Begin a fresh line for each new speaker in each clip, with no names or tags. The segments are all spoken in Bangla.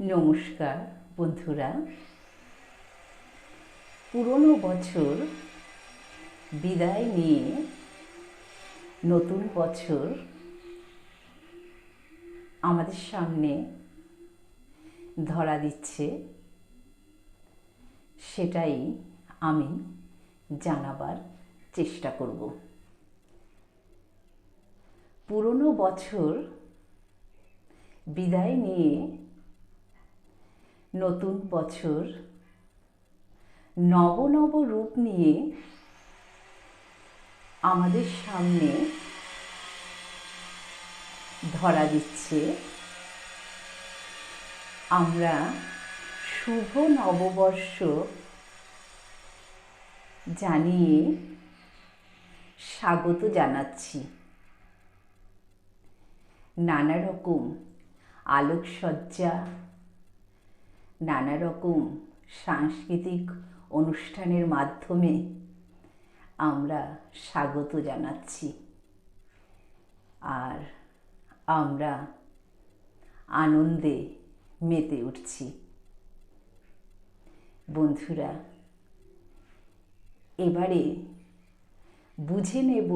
নমস্কার, বন্ধুরা। পুরনো বছর বিদায় নিয়ে নতুন বছর আমাদের সামনে ধরা দিচ্ছে, সেটাই আমি জানাবার চেষ্টা করব। পুরনো বছর বিদায় নিয়ে নতুন বছর। নব নব রূপ নিয়ে আমাদের সামনে ধরা দিচ্ছে। আমরা শুভ নববর্ষ জানিয়ে স্বাগত জানাচ্ছি। নানা রকম আলোকসজ্জা নানা রকম সাংস্কৃতিক অনুষ্ঠানের মাধ্যমে আমরা স্বাগত জানাচ্ছি। আর আমরা আনন্দে মেতে উঠছি। বন্ধুরা, এবারে বুঝে নেব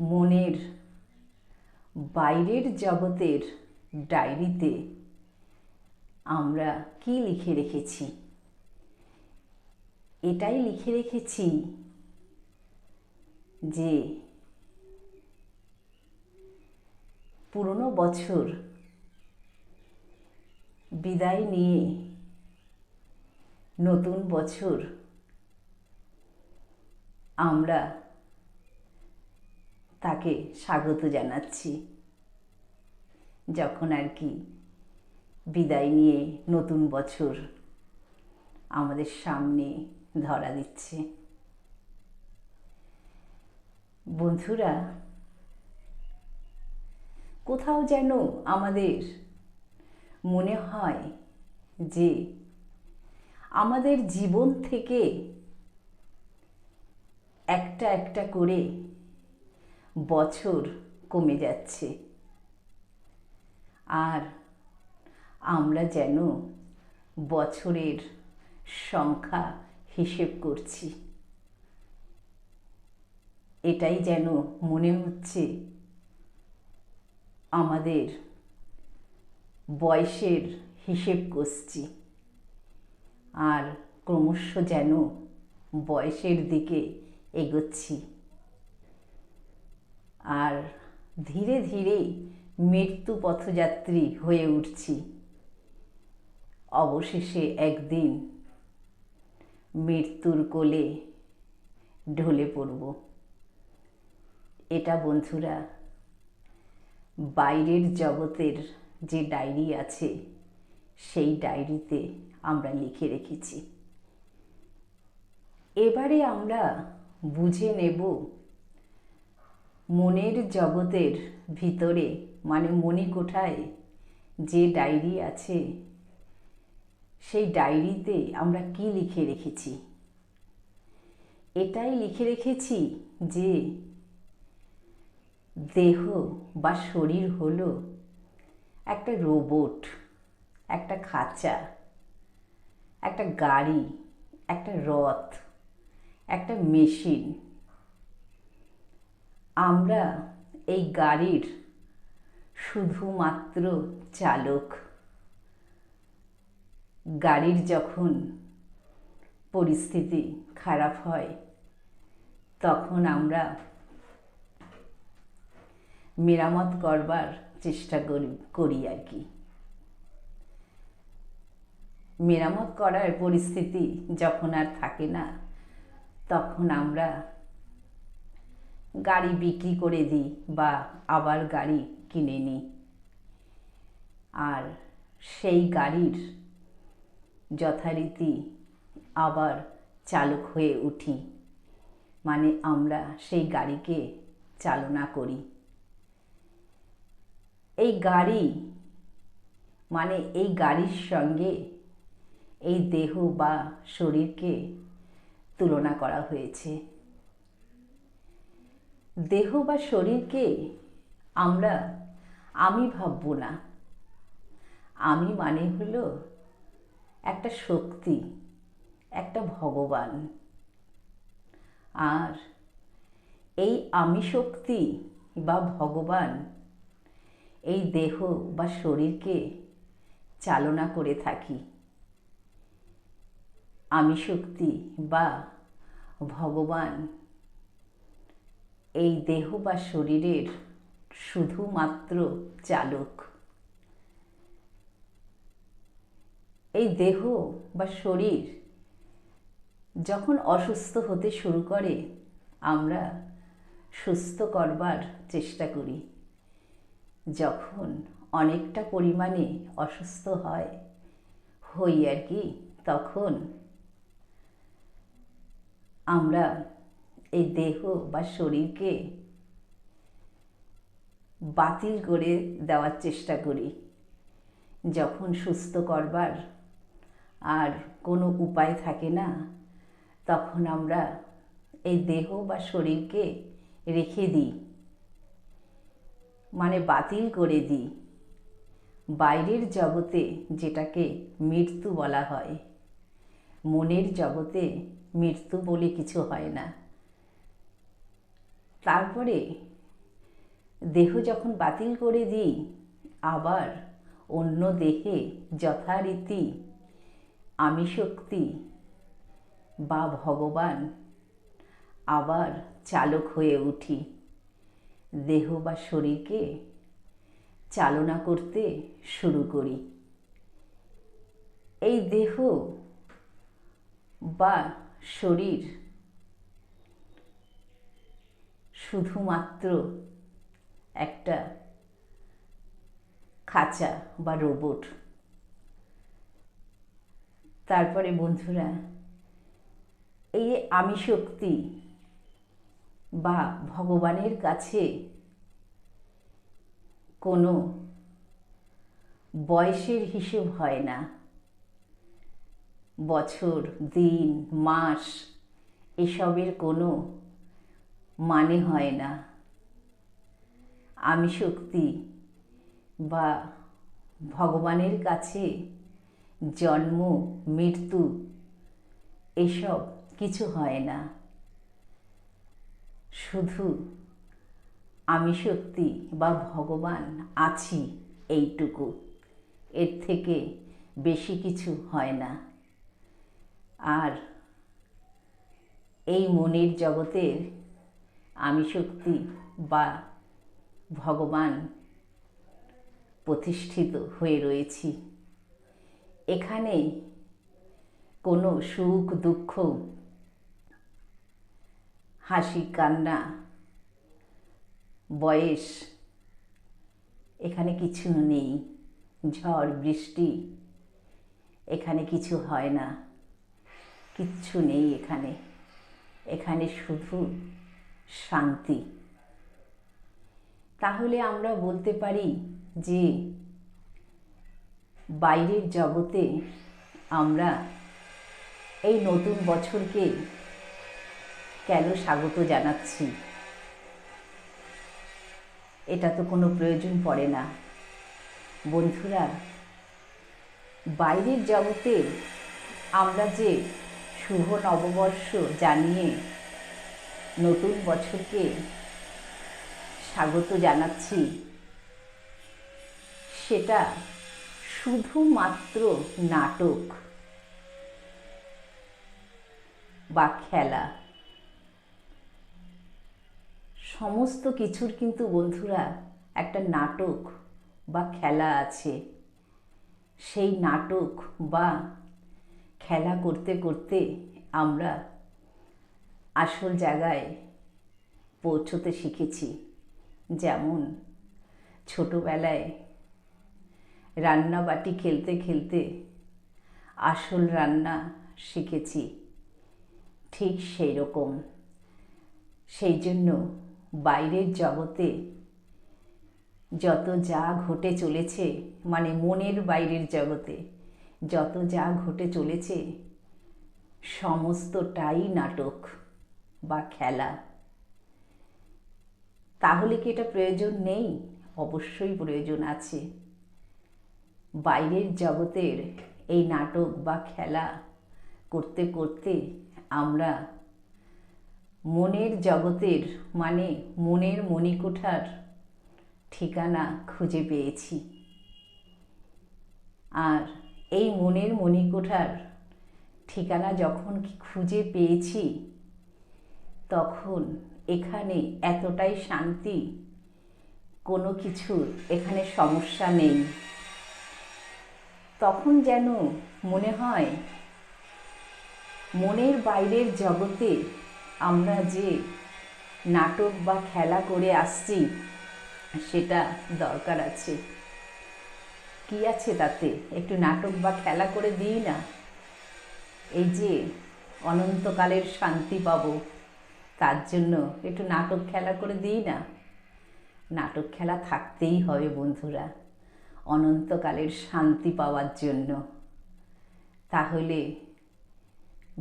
মনের বাইরের জগতের ডায়েরিতে আমরা কি লিখে রেখেছি? এটাই লিখে রেখেছি যে পুরনো বছর বিদায় নিয়ে নতুন বছর আমরা তাকে স্বাগত জানাচ্ছি। যখন আর কি বিদায় নিয়ে নতুন বছর আমাদের সামনে ধরা দিচ্ছে। বন্ধুরা, কোথাও যেন আমাদের মনে হয় যে আমাদের জীবন থেকে একটা একটা করে বছর কমে যাচ্ছে। আর আমরা যেন বছরের সংখ্যা হিসেব করছি। এটাই যেন মনে হচ্ছে আমাদের বয়সের হিসেব করছি। আর ক্রমশ যেন বয়সের দিকে এগোচ্ছি। আর ধীরে ধীরে মৃত্যু পথযাত্রী হয়ে উঠছি। অবশেষে একদিন মৃত্যুর কোলে ঢলে পড়ব। এটা বন্ধুরা, বাইরের জগতের যে ডায়েরি আছে, সেই ডায়েরিতে আমরা লিখে রেখেছি। এবারে আমরা বুঝে নেব মনের জগতের ভিতরে মানে মণিকোঠায় যে ডায়েরি আছে সেই ডায়েরিতে আমরা কি লিখে রেখেছি? এটাই লিখে রেখেছি যে দেহ বা শরীর হলো একটা রোবট, একটা খাঁচা, একটা গাড়ি, একটা রথ, একটা মেশিন। আমরা এই গাড়ির শুধুমাত্র চালক। গাড়ির যখন পরিস্থিতি খারাপ হয়, তখন আমরা মেরামত করবার চেষ্টা করি করি আর কি। মেরামত করার পরিস্থিতি যখন আর থাকে না, তখন আমরা গাড়ি বিক্রি করে দিই বা আবার গাড়ি কিনে নিই। আর সেই গাড়ির যথারীতি আবার চালক হয়ে উঠি। মানে আমরা সেই গাড়িকে চালনা করি। এই গাড়ি মানে এই গাড়ির সঙ্গে এই দেহ বা শরীরকে তুলনা করা হয়েছে। দেহ বা শরীরকে আমরা আমি ভাবব না। আমি মানে হলো একটা শক্তি, একটা ভগবান। আর এই আমি শক্তি বা ভগবান এই দেহ বা শরীরকে চালনা করে থাকি। আমি শক্তি বা ভগবান এই দেহ বা শরীরের শুধুমাত্র চালক। এই দেহ বা শরীর যখন অসুস্থ হতে শুরু করে, আমরা সুস্থ করবার চেষ্টা করি। যখন অনেকটা পরিমাণে অসুস্থ হয়, হই আর কি, তখন আমরা এই দেহ বা শরীরকে বাতিল করে দেওয়ার চেষ্টা করি। যখন সুস্থ করবার আর কোনো উপায় থাকে না, তখন আমরা এই দেহ বা শরীরকে রেখে দিই মানে বাতিল করে দিই। বাইরের জগতে যেটাকে মৃত্যু বলা হয়, মনের জগতে মৃত্যু বলে কিছু হয় না। তারপরে দেহ যখন বাতিল করে দিই, আবার অন্য দেহে যথারীতি আমি শক্তি, বা ভগবান, আবার চালক হয়ে উঠি। দেহ বা শরীরকে চালনা করতে শুরু করি। এই দেহ বা শরীর শুধুমাত্র একটা খাঁচা বা রোবট তারপরে বন্ধুরা, এই আমি শক্তি বা ভগবানের কাছে কোনো বয়সের হিসেব হয় না। বছর, দিন, মাস এসবের কোনো মানে হয় না। আমি শক্তি বা ভগবানের কাছে জন্ম, মৃত্যু, এসব কিছু হয় না। শুধু আমি শক্তি বা ভগবান আছি এইটুকু। এর থেকে বেশি কিছু হয় না। আর এই মনের জগতের আমি শক্তি বা ভগবান প্রতিষ্ঠিত হয়ে রয়েছি। এখানে কোনো সুখ, দুঃখ, হাসি, কান্না, বয়স এখানে কিছু নেই। ঝড়, বৃষ্টি এখানে কিছু হয় না। কিচ্ছু নেই এখানে। এখানে শুধু শান্তি। তাহলে আমরা বলতে পারি যে বাইরের জগতে আমরা এই নতুন বছরকে কেন স্বাগত জানাচ্ছি? এটা তো কোনো প্রয়োজন পড়ে না। বন্ধুরা, বাইরের জগতে আমরা যে শুভ নববর্ষ জানিয়ে নতুন বছরকে স্বাগত জানাচ্ছি, সেটা শুধুমাত্র নাটক বা খেলা। সমস্ত কিছুর কিন্তু বন্ধুরা একটা নাটক বা খেলা আছে। সেই নাটক বা খেলা করতে করতে আমরা আসল জায়গায় পৌঁছতে শিখেছি। যেমন ছোটোবেলায় রান্নাবাটি খেলতে খেলতে আসল রান্না শিখেছি। ঠিক সেই রকম সেই জন্য বাইরের জগতে যত যা ঘটে চলেছে মানে মনের বাইরের জগতে যত যা ঘটে চলেছে, সমস্তটাই নাটক বা খেলা। তাহলে কি এটা প্রয়োজন নেই? অবশ্যই প্রয়োজন আছে। বাইরের জগতের এই নাটক বা খেলা করতে করতে আমরা মনের জগতের মানে মনের মণিকোঠার ঠিকানা খুঁজে পেয়েছি। আর এই মনের মণিকোঠার ঠিকানা যখন খুঁজে পেয়েছি, তখন এখানে এতটাই শান্তি, কোনো কিছুর এখানে সমস্যা নেই। তখন যেন মনে হয়, মনের বাইরের জগতে আমরা যে নাটক বা খেলা করে আসছি, সেটা দরকার আছে। কি আছে তাতে? একটু নাটক বা খেলা করে দিই না? এই যে অনন্তকালের শান্তি পাব, তার জন্য একটু নাটক খেলা করে দিই না? নাটক খেলা থাকতেই হবে বন্ধুরা। অনন্তকালের শান্তি পাওয়ার জন্য। তাহলে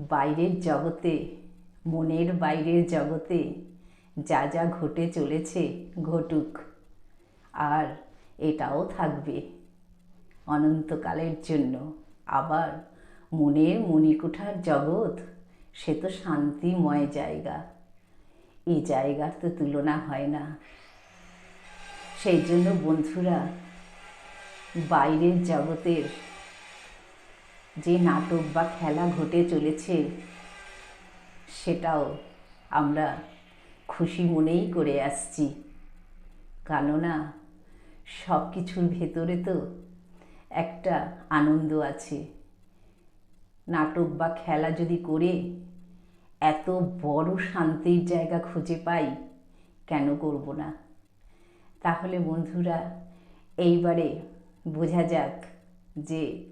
বাইরের জগতে, মনের বাইরের জগতে যা যা ঘটে চলেছে ঘটুক, আর এটাও থাকবে অনন্তকালের জন্য। আবার মনের মণিকুঠার জগৎ, সে তো শান্তিময় জায়গা। এই জায়গার তো তুলনা হয় না। সেই জন্য বন্ধুরা বাইরের জগতের যে নাটক বা খেলা ঘটে চলেছে, সেটাও আমরা খুশি মনেই করে আসছি। কেননা সব কিছুর ভেতরে তো একটা আনন্দ আছে। নাটক বা খেলা যদি করে এত বড় শান্তির জায়গা খুঁজে পাই, কেন করব না? তাহলে বন্ধুরা, এইবারে বোঝা যাক যে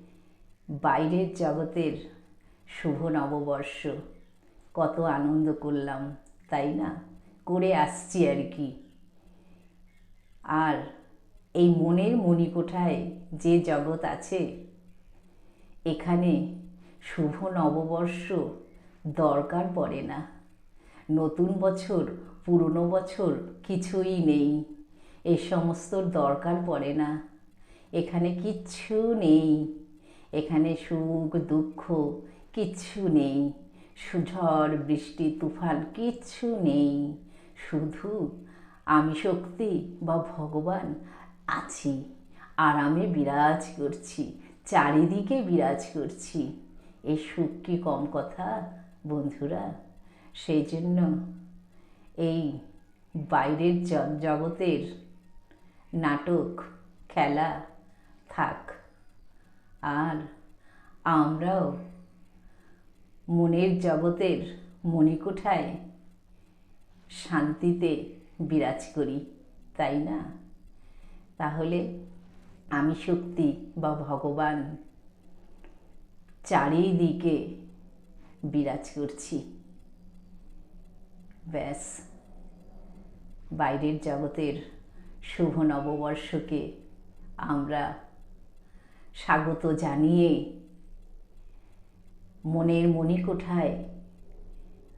বাইরের জগতের শুভ নববর্ষ কত আনন্দ করলাম, তাই না? করে আসছি আর কি। আর এই মনের মণিকোঠায় যে জগৎ আছে, এখানে শুভ নববর্ষ দরকার পড়ে না। নতুন বছর, পুরনো বছর কিছুই নেই, এ সমস্ত দরকার পড়ে না। এখানে কিচ্ছু নেই। এখানে সুখ, দুঃখ কিচ্ছু নেই। ঝড় বৃষ্টি, তুফান কিচ্ছু নেই। শুধু আমি শক্তি বা ভগবান আছি আরামে বিরাজ করছি, চারিদিকে বিরাজ করছি। এই সুখ কি কম কথা বন্ধুরা? সেই জন্য এই বাইরের জগতের নাটক, খেলা থাক। আর আমরাও মনের জগতের মণিকোঠায় শান্তিতে বিরাজ করি, তাই না? তাহলে আমি শক্তি বা ভগবান চারিদিকে বিরাজ করছি। ব্যাস, বাইরের জগতের শুভ নববর্ষকে আমরা স্বাগত জানিয়ে মনের মণিকোঠায়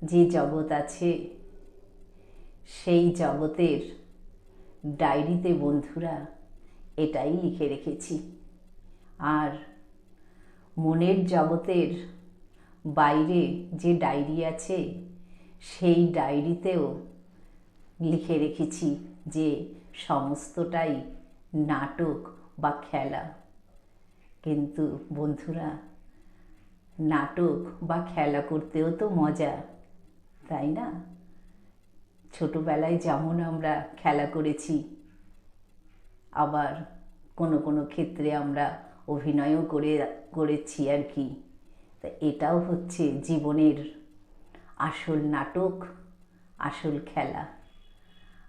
যে জগৎ আছে, সেই জগতের ডায়েরিতে বন্ধুরা এটাই লিখে রেখেছি। আর মনের জগতের বাইরে যে ডায়েরি আছে, সেই ডায়েরিতেও লিখে রেখেছি যে সমস্তটাই নাটক বা খেলা। কিন্তু বন্ধুরা, নাটক বা খেলা করতেও তো মজা, তাই না? ছোটোবেলায় যেমন আমরা খেলা করেছি, আবার কোনো কোনো ক্ষেত্রে আমরা অভিনয়ও করে, করেছি আর কি। তা এটাও হচ্ছে জীবনের আসল নাটক, আসল খেলা।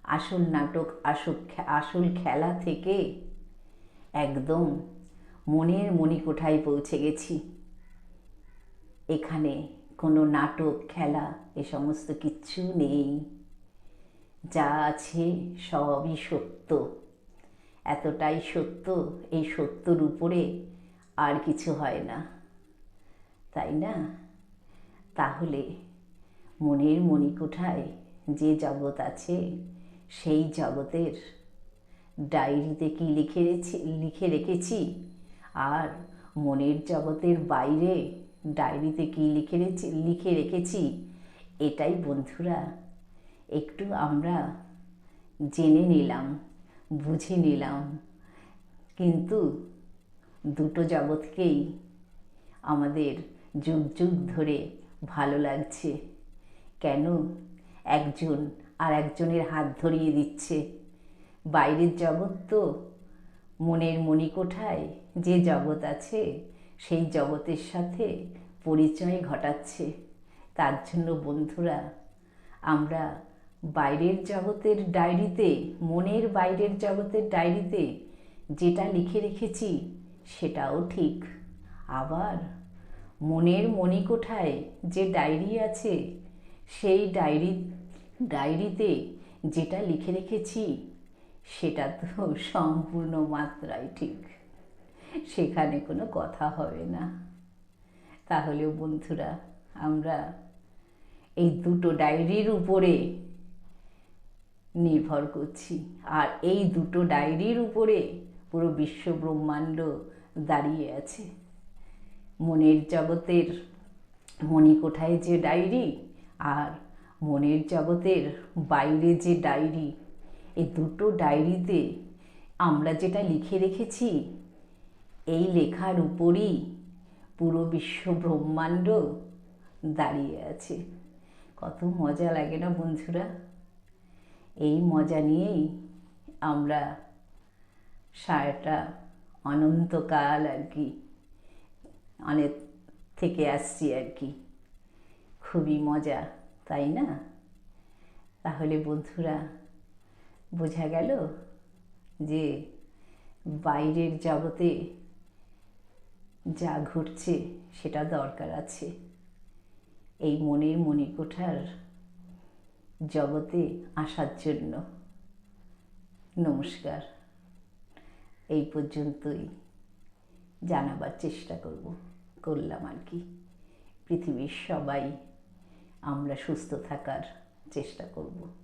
আসল নাটক, আসল আসল খেলা থেকে একদম মনের মণিকোঠায় পৌঁছে গেছি। এখানে কোনো নাটক, খেলা এ সমস্ত কিচ্ছু নেই। যা আছে সবই সত্য। এতটাই সত্য, এই সত্যর উপরে আর কিছু হয় না। তাই না? তাহলে মনের মণিকোঠায় যে জগৎ আছে, সেই জগতের ডায়েরিতে কি লিখে লিখে রেখেছি? আর মনের জগতের বাইরে ডায়েরিতে কী লিখে রেখেছি লিখে রেখেছি? এটাই বন্ধুরা, একটু আমরা জেনে নিলাম, বুঝে নিলাম। কিন্তু দুটো জগৎকেই আমাদের যুগ যুগ ধরে ভালো লাগছে। কেন? একজন আর একজনের হাত ধরিয়ে দিচ্ছে। বাইরের জগৎ তো মনের মণিকোঠায় যে জগৎ আছে, সেই জগতের সাথে পরিচয় ঘটাচ্ছে। তার জন্য বন্ধুরা, আমরা বাইরের জগতের ডায়েরিতে, মনের বাইরের জগতের ডায়েরিতে যেটা লিখে রেখেছি, সেটাও ঠিক। আবার মনের মণিকোঠায় যে ডায়েরি আছে, সেই ডায়েরি, ডায়েরিতে যেটা লিখে রেখেছি সেটা তো সম্পূর্ণ মাত্রায় ঠিক। সেখানে কোনো কথা হবে না। তাহলে বন্ধুরা, আমরা এই দুটো ডায়েরির উপরে নির্ভর করছি। আর এই দুটো ডায়েরির উপরে পুরো বিশ্ব ব্রহ্মাণ্ড দাঁড়িয়ে আছে। মনের জগতের মণিকোঠায় যে ডায়েরি, আর মনের জগতের বাইরে যে ডায়েরি এই দুটো ডায়েরিতে আমরা যেটা লিখে রেখেছি, এই লেখার উপরই পুরো বিশ্ব ব্রহ্মাণ্ড দাঁড়িয়ে আছে। কত মজা লাগে না বন্ধুরা? এই মজা নিয়েই আমরা সারাটা অনন্তকাল আর কি অনেক থেকে আসছি আর কি। খুবই মজা, তাই না? তাহলে বন্ধুরা বোঝা গেল যে বাইরের জগতে যা ঘটছে সেটা দরকার আছে। এই মনের মণিকোঠার জগতে আসার জন্য। নমস্কার। এই পর্যন্তই জানাবার চেষ্টা করব, করলাম আর কি। পৃথিবীর সবাই আমরা সুস্থ থাকার চেষ্টা করব।